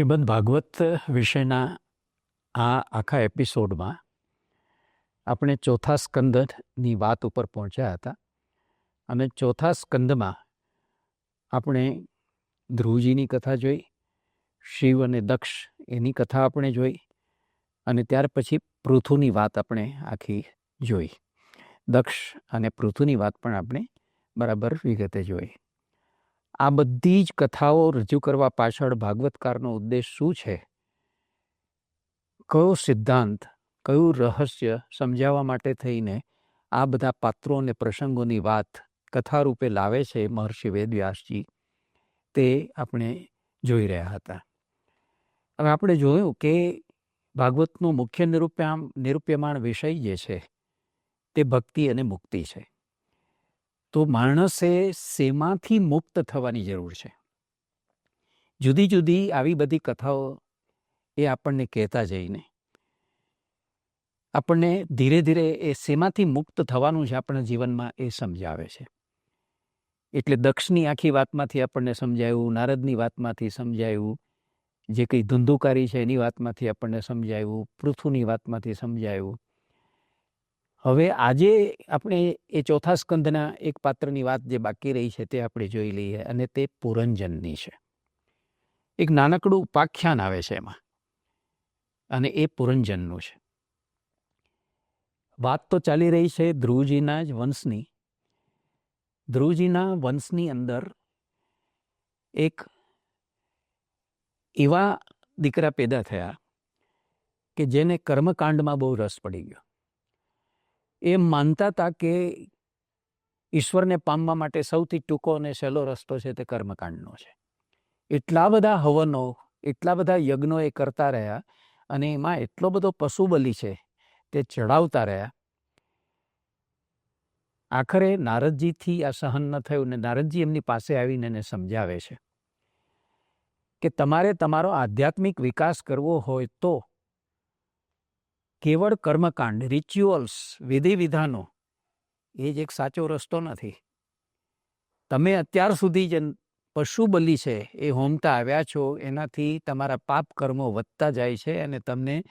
શ્રીમદ ભાગવત વિષયના આ આખા એપિસોડમાં આપણે ચોથા સ્કંદની વાત ઉપર પહોંચ્યા હતા અને ચોથા સ્કંદમાં આપણે ધ્રુવજીની કથા જોઈ, શિવ અને દક્ષ એની કથા આપણે જોઈ અને ત્યાર પછી પૃથુની વાત આપણે આખી જોઈ. દક્ષ અને પૃથુની વાત પણ આપણે બરાબર વિગતે જોઈ. આ બધી જ કથાઓ રજૂ કરવા પાછળ ભાગવતકારનો ઉદ્દેશ શું છે? કયો સિદ્ધાંત, કયું રહસ્ય સમજાવવા માટે થઈને આ બધા પાત્રો અને પ્રસંગોની વાત કથા રૂપે લાવે છે મહર્ષિ વેદવ્યાસજી? તે આપણે જોઈ રહ્યા હતા. હવે આપણે જોયું કે ભાગવતનો મુખ્ય નિરૂપ્યામ, નિરૂપ્યમાણ વિષય જે છે, તે ભક્તિ અને મુક્તિ છે. તો માણસે શેમાંથી મુક્ત થવાની જરૂર છે? જુદી જુદી આવી બધી કથાઓ એ આપણને કહેતા જઈને. આપણને ધીરે ધીરે એ શેમાંથી મુક્ત થવાનું છે આપણા જીવનમાં એ સમજાવે છે. એટલે દક્ષની આખી વાતમાંથી આપણને સમજાયું, નારદની વાતમાંથી સમજાયું, જે કંઈ ધુંધુકારી છે એની વાતમાંથી આપણને સમજાયું પૃથુની વાતમાંથી સમજાયું. હવે આજે આપણે એ ચોથા સ્કંદના એક પાત્રની વાત જે બાકી રહી છે તે આપણે જોઈ લઈએ અને તે પુરંજનની છે. એક નાનકડું ઉપાખ્યાન આવે છે એમાં અને એ પુરંજનનું છે. વાત તો ચાલી રહી છે ધ્રુવજીના જ વંશની. ધ્રુવજીના વંશની અંદર એક એવા દીકરા પેદા થયા કે જેને કર્મકાંડમાં બહુ રસ પડી ગયો. એમ માનતા હતા કે ઈશ્વરને પામવા માટે સૌથી ટૂંકો અને સહેલો રસ્તો છે તે કર્મકાંડનો છે. એટલા બધા હવનો, એટલા બધા યજ્ઞો એ કરતા રહ્યા અને એમાં એટલો બધો પશુ બલિ છે તે ચડાવતા રહ્યા. આખરે નારદજીથી આ સહન ન થયું ને નારદજી એમની પાસે આવીને એને સમજાવે છે કે તમારે તમારો આધ્યાત્મિક વિકાસ કરવો હોય તો કેવળ કર્મકાંડ રિચ્યુઅલ્સ વિધિ વિધાનો એ જ એક સાચો રસ્તો નથી. તમે અત્યાર સુધી જે પશુ બલિ છે એ હોમતા આવ્યા છો, એનાથી તમારા પાપ કર્મો વધતા જાય છે અને તમને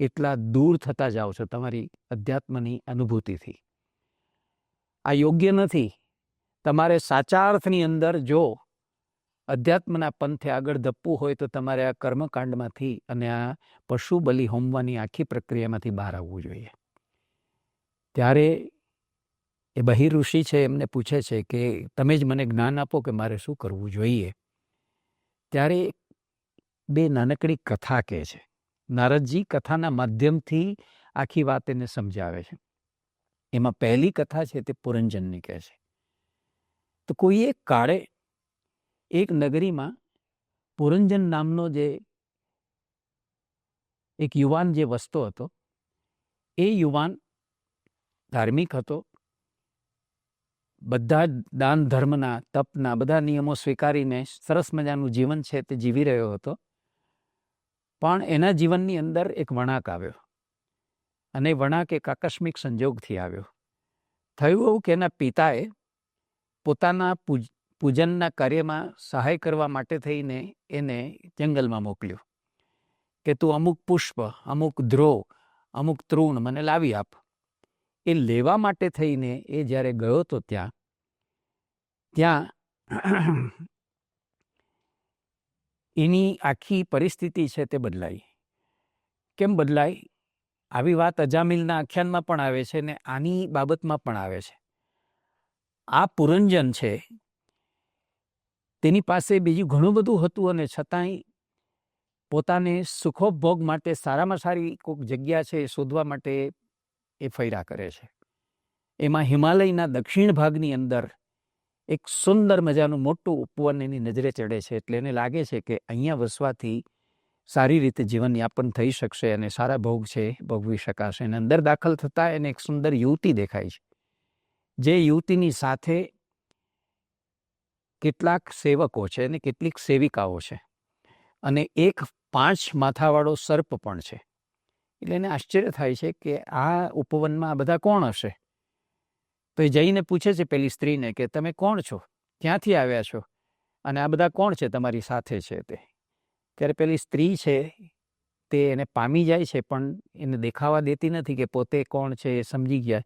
એટલા દૂર થતા જાઓ છો તમારી અધ્યાત્મની અનુભૂતિથી. આ યોગ્ય નથી. તમારે સાચા અર્થની અંદર જો અધ્યાત્મના પંથે આગળ ધપવું હોય તો તમારે આ કર્મકાંડમાંથી અને આ પશુ બલિ હોમવાની આખી પ્રક્રિયામાંથી બહાર આવવું જોઈએ. ત્યારે એ બહિર્ઋષિ છે, એમને પૂછે છે કે, તમે જ મને જ્ઞાન આપો કે મારે શું કરવું જોઈએ? ત્યારે બે નાનકડી કથા કહે છે. નારદજી કથાના માધ્યમથી આખી વાત એને સમજાવે છે. એમાં પહેલી કથા છે તે પુરંજનની કહે છે. તો કોઈએ કાળે એક નગરીમાં પુરંજન નામનો જે એક યુવાન જે વસતો હતો, એ યુવાન ધાર્મિક હતો. બધા દાન ધર્મના, તપના, બધા નિયમો સ્વીકારીને સરસ મજાનું જીવન છે તે જીવી રહ્યો હતો. પણ એના જીવનની અંદર એક વણાક આવ્યો અને વણાક એક આકસ્મિક સંજોગથી આવ્યો. થયું એવું કે એના પિતાએ પોતાના પૂજનના કાર્યમાં સહાય કરવા માટે થઈને એને જંગલમાં મોકલ્યો કે, તું અમુક પુષ્પ, અમુક ધ્રોવ અમુક તૃણ મને લાવી આપ. એ લેવા માટે થઈને એ જ્યારે ગયો તો ત્યાં ત્યાં એની આખી પરિસ્થિતિ છે તે બદલાઈ. કેમ બદલાઈ? આવી વાત અજામિલના આખ્યાનમાં પણ આવે છે ને આની બાબતમાં પણ આવે છે. આ પુરંજન છે તેની પાસે બીજું ઘણું બધું હતું અને છતાંય પોતાને સુખોભોગ માટે સારામાં સારી કોઈક જગ્યા છે એ શોધવા માટે એ ફૈરા કરે છે. એમાં હિમાલયના દક્ષિણ ભાગની અંદર એક સુંદર મજાનું મોટું ઉપવન એની નજરે ચડે છે એટલે એને લાગે છે કે અહીંયા વસવાથી સારી રીતે જીવનયાપન થઈ શકશે અને સારા ભોગ છે ભોગવી શકાશે. અને અંદર દાખલ થતાં એને એક સુંદર યુવતી દેખાય છે. જે યુવતીની સાથે કેટલાક સેવકો છે અને કેટલીક સેવિકાઓ છે. અને એક પાંચ માથાવાળો સર્પ પણ છે. એટલે એને આશ્ચર્ય થાય છે કે આ ઉપવનમાં આ બધા કોણ હશે? તો એ જઈને પૂછે છે પેલી સ્ત્રીને કે, તમે કોણ છો? ક્યાંથી આવ્યા છો? અને આ બધા કોણ છે તમારી સાથે છે તે? ત્યારે પેલી સ્ત્રી છે તે એને પામી જાય છે પણ એને દેખાવા દેતી નથી કે પોતે કોણ છે એ સમજી ગયા.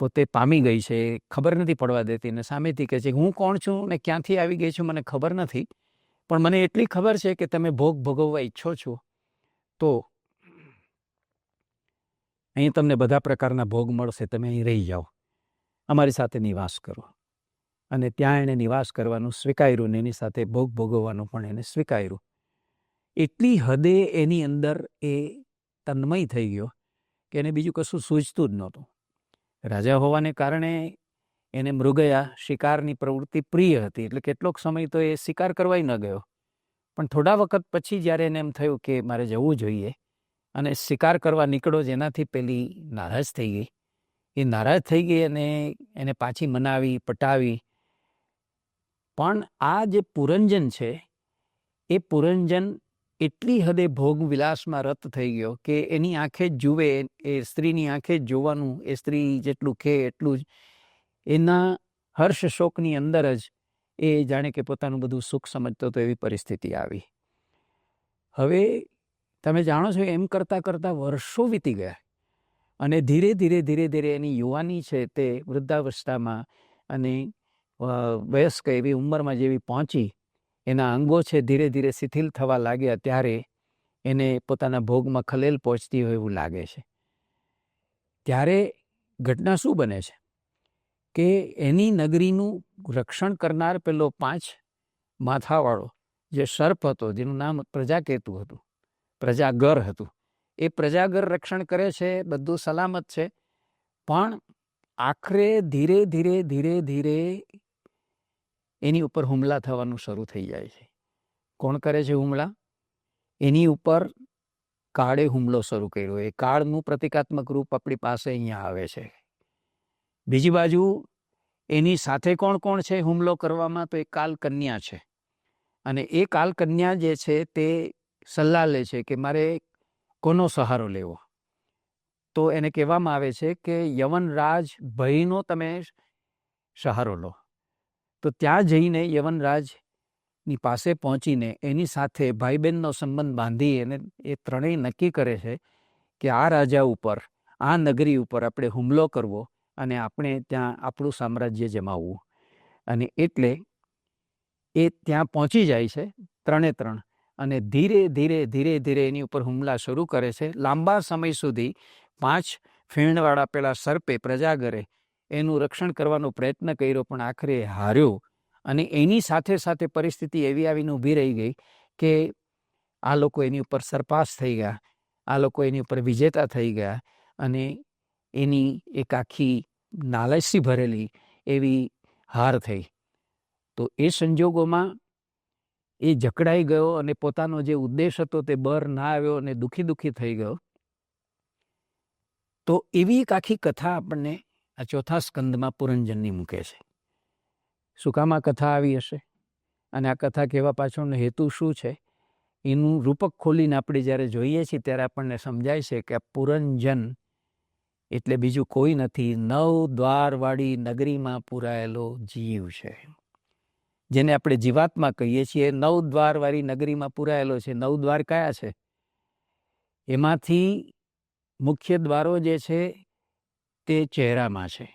પોતે પામી ગઈ છે ખબર નથી પડવા દેતી અને સામેથી કહે છે, હું કોણ છું ને ક્યાંથી આવી ગઈ છું, મને ખબર નથી, પણ મને એટલી ખબર છે કે તમે ભોગ ભોગવવા ઈચ્છો છો. તો અહીં તમને બધા પ્રકારના ભોગ મળશે, તમે અહીં રહી જાઓ, અમારી સાથે નિવાસ કરો. અને ત્યાં એણે નિવાસ કરવાનું સ્વીકાર્યું ને એની સાથે ભોગ ભોગવવાનું પણ એને સ્વીકાર્યું. એટલી હદે એની અંદર એ તન્મય થઈ ગયો કે એને બીજું કશું સૂઝતું જ નહોતું. રાજા હોવાને કારણે એને મૃગયા શિકારની પ્રવૃત્તિ પ્રિય હતી. એટલે કેટલોક સમય તો એ શિકાર કરવાય ન ગયો. પણ થોડા વખત પછી જ્યારે એને એમ થયું કે મારે જવું જોઈએ અને શિકાર કરવા નીકળો જેનાથી પેલી નારાજ થઈ ગઈ. એ નારાજ થઈ ગઈ અને એને પાછી મનાવી, પટાવી. પણ આ જે પુરંજન છે, એ પુરંજન એટલી હદે ભોગ વિલાસમાં રત થઈ ગયો કે એની આંખે જ જુએ, એ સ્ત્રીની આંખે જ જોવાનું, એ સ્ત્રી જેટલું ખે એટલું જ. એના હર્ષ શોકની અંદર જ એ જાણે કે પોતાનું બધું સુખ સમજતો તો એવી પરિસ્થિતિ આવી. હવે તમે જાણો છો એમ કરતાં કરતાં વર્ષો વીતી ગયા અને ધીરે ધીરે ધીરે ધીરે એની યુવાની છે તે વૃદ્ધાવસ્થામાં અને વયસ્ક એવી ઉંમરમાં જેવી પહોંચી એના અંગો છે ધીરે ધીરે શિથિલ થવા લાગ્યા ત્યારે એને પોતાના ભોગમાં ખલેલ પહોંચતી હોય એવું લાગે છે. ત્યારે ઘટના શું બને છે? કે એની નગરીનું રક્ષણ કરનાર પેલો પાંચ માથાવાળો જે સર્પ હતો, જેનું નામ પ્રજાકેતુ હતું, પ્રજાગર હતું, એ પ્રજાગર રક્ષણ કરે છે, બધું સલામત છે, પણ આખરે ધીરે ધીરે ધીરે ધીરે એની ઉપર હુમલા થવાનું શરૂ થઈ જાય છે. કોણ કરે છે હુમલા? એની ઉપર કાળે હુમલો શરૂ કર્યો. એ કાળનું પ્રતિકાત્મક રૂપ આપણી પાસે અહીંયા આવે છે. બીજી બાજુ, એની સાથે કોણ કોણ છે હુમલો કરવામાં? તો એ કાલ કન્યા છે. અને એ કાલ કન્યા જે છે તે સલાહ લે છે કે મારે કોનો સહારો લેવો? તો એને કહેવામાં આવે છે કે યવનરાજ ભયનો તમે સહારો લો. તો ત્યાં જઈને યવનરાજની પાસે પહોંચીને એની સાથે ભાઈ બહેનનો સંબંધ બાંધી એને એ ત્રણેય નક્કી કરે છે કે આ રાજા ઉપર, આ નગરી ઉપર આપણે હુમલો કરવો અને આપણે ત્યાં આપણું સામ્રાજ્ય જમાવવું. અને એટલે એ ત્યાં પહોંચી જાય છે ત્રણે ત્રણ અને ધીરે ધીરે ધીરે ધીરે એની ઉપર હુમલા શરૂ કરે છે. લાંબા સમય સુધી પાંચ ફીણવાળા પેલા સર્પે પ્રજાગરે એનું રક્ષણ કરવાનો પ્રયત્ન કર્યો, પણ આખરે હાર્યો અને એની સાથે સાથે પરિસ્થિતિ એવી આવીને ઊભી રહી ગઈ કે આ લોકો એની ઉપર સરપાસ થઈ ગયા, આ લોકો એની ઉપર વિજેતા થઈ ગયા અને એની એક આખી નાલસી ભરેલી એવી હાર થઈ. તો એ સંજોગોમાં એ જકડાઈ ગયો અને પોતાનો જે ઉદ્દેશ હતો તે બર ના આવ્યો અને દુઃખી દુઃખી થઈ ગયો. તો એવી એક આખી કથા આપણને આ ચોથા સ્કંદમાં પુરંજનની મૂકે છે. શું કામ કથા આવી હશે? અને આ કથા કહેવા પાછળનો હેતુ શું છે? એનું રૂપક ખોલીને આપણે જ્યારે જોઈએ છીએ ત્યારે આપણને સમજાય છે કે આ પુરંજન એટલે બીજું કોઈ નથી, નવ દ્વારવાળી નગરીમાં પુરાયેલો જીવ છે. જેને આપણે જીવાત્મા કહીએ છીએ. નવ દ્વારવાળી નગરીમાં પૂરાયેલો છે. નવ દ્વાર કયા છે? એમાંથી મુખ્ય દ્વારો જે છે તે ચહેરામાં છે.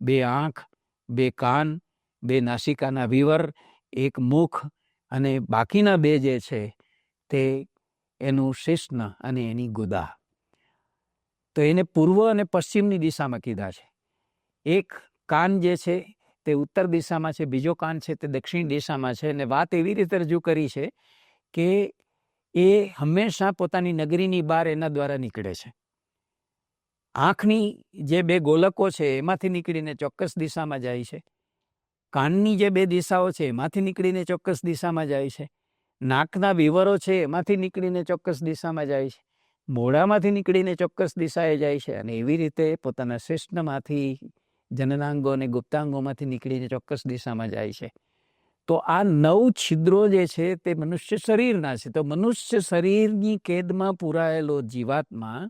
બે આંખ, બે કાન, બે નાસિકાના વિવર, એક મુખ અને બાકીના બે જે છે તે એનું શિષ્ણ અને એની ગુદા. તો એને પૂર્વ અને પશ્ચિમની દિશામાં કીધા છે. એક કાન જે છે તે ઉત્તર દિશામાં છે, બીજો કાન છે તે દક્ષિણ દિશામાં છે અને વાત એવી રીતે રજૂ કરી છે કે એ હંમેશા પોતાની નગરીની બહાર એના દ્વારા નીકળે છે. આંખની જે બે ગોલકો છે, એમાંથી નીકળીને ચોક્કસ દિશામાં જાય છે. કાનની જે બે દિશાઓ છે, એમાંથી નીકળીને ચોક્કસ દિશામાં જાય છે. નાકના વિવરો છે, એમાંથી નીકળીને ચોક્કસ દિશામાં જાય છે. મોઢામાંથી નીકળીને ચોક્કસ દિશાએ જાય છે અને એવી રીતે પોતાના શિષ્ણમાંથી જનનાંગો અને ગુપ્તાંગોમાંથી નીકળીને ચોક્કસ દિશામાં જાય છે. તો આ નવ છિદ્રો જે છે, તે મનુષ્ય શરીરના છે. તો મનુષ્ય શરીરની કેદમાં પૂરાયેલો જીવાત્મા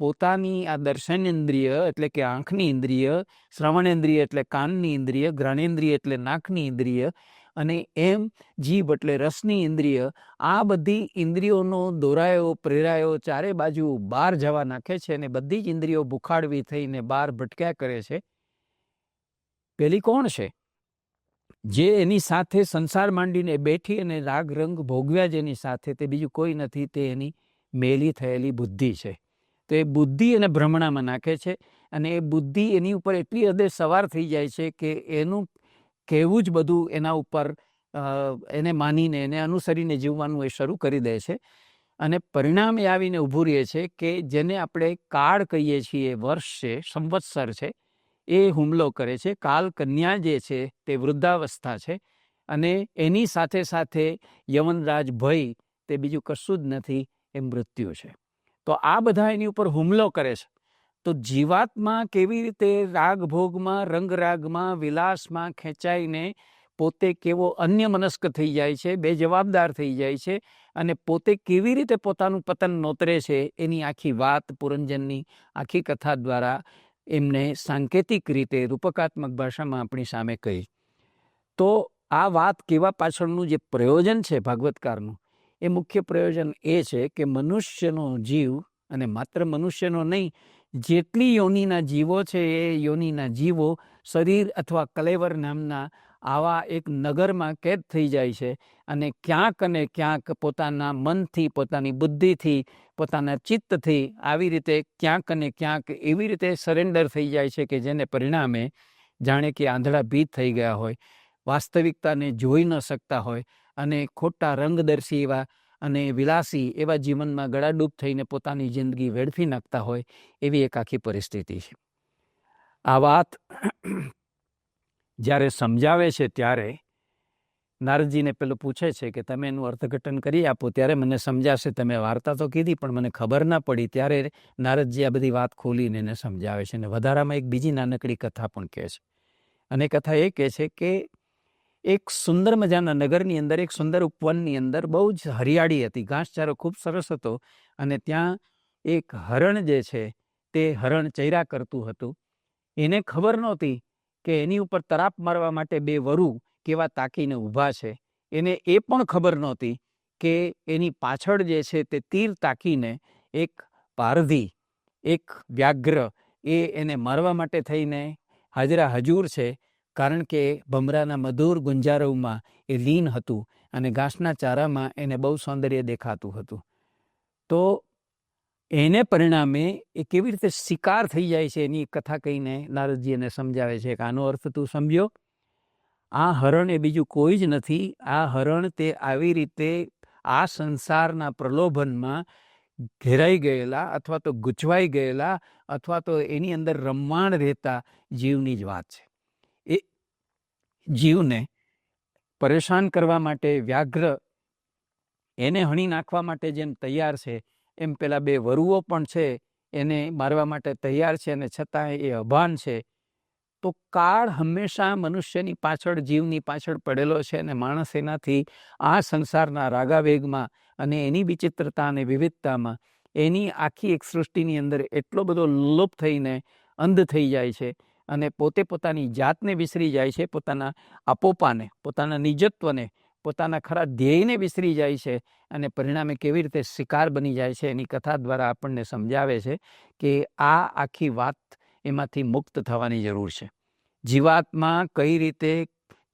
પોતાની આ દર્શન ઇન્દ્રિય એટલે કે આંખની ઇન્દ્રિય, શ્રવણેન્દ્રિય એટલે કાનની ઇન્દ્રિય, ઘ્રાણેન્દ્રિય એટલે નાકની ઇન્દ્રિય અને એમ જીભ એટલે રસની ઇન્દ્રિય, આ બધી ઇન્દ્રિયોનો દોરાયો, પ્રેરાયો ચારે બાજુ બહાર જવા નાખે છે અને બધી જ ઇન્દ્રિયો ભૂખાડવી થઈને બહાર ભટક્યા કરે છે. પેલી કોણ છે? જે એની સાથે સંસાર માંડીને બેઠી અને રાગ રંગ ભોગવ્યા જેની સાથે તે બીજું કોઈ નથી, તે એની મેલી થયેલી બુદ્ધિ છે. તો એ બુદ્ધિ એને ભ્રમણામાં નાખે છે અને એ બુદ્ધિ એની ઉપર એટલી હદે સવાર થઈ જાય છે કે એનું કહેવું જ બધું એના ઉપર એને માનીને, એને અનુસરીને જીવવાનું એ શરૂ કરી દે છે. અને પરિણામ એ આવીને ઊભું રહે છે કે જેને આપણે કાળ કહીએ છીએ, વર્ષ છે, સંવત્સર છે, એ હુમલો કરે છે. કાલ કન્યા જે છે તે વૃદ્ધાવસ્થા છે અને એની સાથે સાથે યવનરાજ ભય તે બીજું કશું જ નથી, એ મૃત્યુ છે. તો આ બધા એની ઉપર હુમલો કરે છે. તો જીવાતમાં કેવી રીતે રાગ ભોગમાં રંગરાગમાં, વિલાસમાં ખેંચાઈને પોતે કેવો અન્ય મનસ્ક થઈ જાય છે બે જવાબદાર થઈ જાય છે અને પોતે કેવી રીતે પોતાનું પતન નોતરે છે એની આખી વાત પુરંજનની, આખી કથા દ્વારા એમને સાંકેતિક રીતે રૂપકાત્મક ભાષામાં આપણી સામે કહી. તો આ વાત કેવા પાછળનું જે પ્રયોજન છે ભાગવતકારનું એ મુખ્ય પ્રયોજન એ છે કે મનુષ્યનો જીવ અને માત્ર મનુષ્યનો નહીં, જેટલી યોનિના જીવો છે એ યોનિના જીવો શરીર અથવા કલેવર નામના આવા એક નગરમાં કેદ થઈ જાય છે અને ક્યાંક અને ક્યાંક પોતાના મનથી, પોતાની બુદ્ધિથી, પોતાના ચિત્તથી આવી રીતે ક્યાંક અને ક્યાંક એવી રીતે સરેન્ડર થઈ જાય છે કે જેને પરિણામે જાણે કે આંધળા ભીત થઈ ગયા હોય, વાસ્તવિકતાને જોઈ ન શકતા હોય અને ખોટા રંગદર્શી એવા અને વિલાસી એવા જીવનમાં ગળાડૂબ થઈને પોતાની જિંદગી વેડફી નાખતા હોય એવી એક આખી પરિસ્થિતિ છે. આ વાત જ્યારે સમજાવે છે ત્યારે નારદજીને પેલું પૂછે છે કે તમે એનું અર્થઘટન કરી આપો, ત્યારે મને સમજાશે. તમે વાર્તા તો કીધી પણ મને ખબર ના પડી. ત્યારે નારદજી આ બધી વાત ખોલીને એને સમજાવે છે અને વધારામાં એક બીજી નાનકડી કથા પણ કહે છે. અને કથા એ કહે છે કે એક સુંદર મજાના નગરની અંદર, એક સુંદર ઉપવનની અંદર બહુ જ હરિયાળી હતી. ઘાસચારો ખૂબ સરસ હતો અને ત્યાં એક હરણ જે છે તે હરણ ચૈરા કરતું હતું. એને ખબર નહોતી કે એની ઉપર તરાપ મારવા માટે બે વરુ કેવા તાકીને ઊભા છે. એને એ પણ ખબર નહોતી કે એની પાછળ જે છે તે તીર તાકીને એક પારધી, એક વ્યાઘ્ર એ એને મારવા માટે થઈને હાજરા હજૂર છે. કારણ કે ભમરાના મધુર ગુંજારવમાં એ લીન હતું અને ઘાસના ચારામાં એને બહુ સૌંદર્ય દેખાતું હતું. તો એને પરિણામે એ કેવી રીતે શિકાર થઈ જાય છે એની કથા કહીને નારદજી એને સમજાવે છે કે આનો અર્થ તું સમજ્યો? આ હરણ એ બીજું કોઈ જ નથી. આ હરણ તે આવી રીતે આ સંસારના પ્રલોભનમાં ઘેરાઈ ગયેલા અથવા તો ગૂંચવાઈ ગયેલા અથવા તો એની અંદર રમવાણ રહેતા જીવની જ વાત છે. જીવને પરેશાન કરવા માટે વ્યાઘ્ર, એને હણી નાખવા માટે જેમ તૈયાર છે, એમ પેલા બે વરુઓ પણ છે, એને મારવા માટે તૈયાર છે અને છતાં એ અભાન છે, તો કાળ હંમેશા મનુષ્યની પાછળ, જીવની પાછળ પડેલો છે અને માણસ એનાથી આ સંસારના રાગાવેગમાં અને એની વિચિત્રતા અને વિવિધતામાં એની આખી એક સૃષ્ટિની અંદર એટલો બધો લોપ થઈને અંધ થઈ જાય છે અને પોતે પોતાની જાતને વિસરી જાય છે, પોતાના આપોપાને પોતાના નિજત્વને, પોતાના ખરા ધ્યેયને વિસરી જાય છે અને પરિણામે કેવી રીતે શિકાર બની જાય છે એની કથા દ્વારા આપણને સમજાવે છે કે આ આખી વાત એમાંથી મુક્ત થવાની જરૂર છે. જીવાત્મા કઈ રીતે,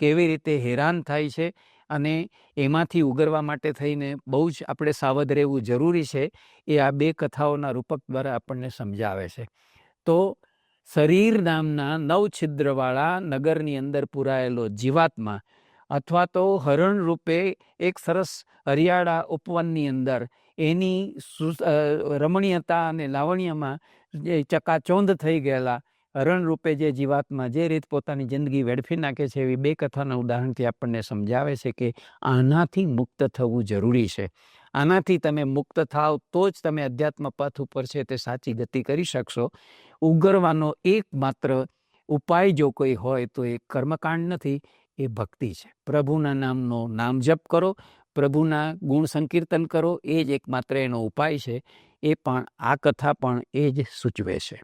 કેવી રીતે હેરાન થાય છે અને એમાંથી ઉગરવા માટે થઈને બહુ જ આપણે સાવધ રહેવું જરૂરી છે એ આ બે કથાઓના રૂપક દ્વારા આપણને સમજાવે છે. તો શરીર નામના નવ છિદ્રવાળા નગરની અંદર પુરાયેલો જીવાત્મા અથવા તો હરણ રૂપે એક સરસ હરિયાળા ઉપવનની અંદર એની રમણીયતા અને લાવણ્યમાં જે ચકાચોંધ થઈ ગયેલા હરણ રૂપે જે જીવાત્મા જે રીત પોતાની જિંદગી વેડફી નાખે છે એવી બે કથાના ઉદાહરણથી આપણને સમજાવે છે કે આનાથી મુક્ત થવું જરૂરી છે. આનાથી તમે મુક્ત થાવ, તો જ તમે અધ્યાત્મ પથ ઉપર છે તે સાચી ગતિ કરી શકશો. ઉગરવાનો એકમાત્ર ઉપાય જો કોઈ હોય તો એ કર્મકાંડ નથી, એ ભક્તિ છે. પ્રભુના નામનો નામ જપ કરો, પ્રભુના ગુણ સંકીર્તન કરો, એ જ એકમાત્ર એનો ઉપાય છે. એ પણ, આ કથા પણ એ જ સૂચવે છે.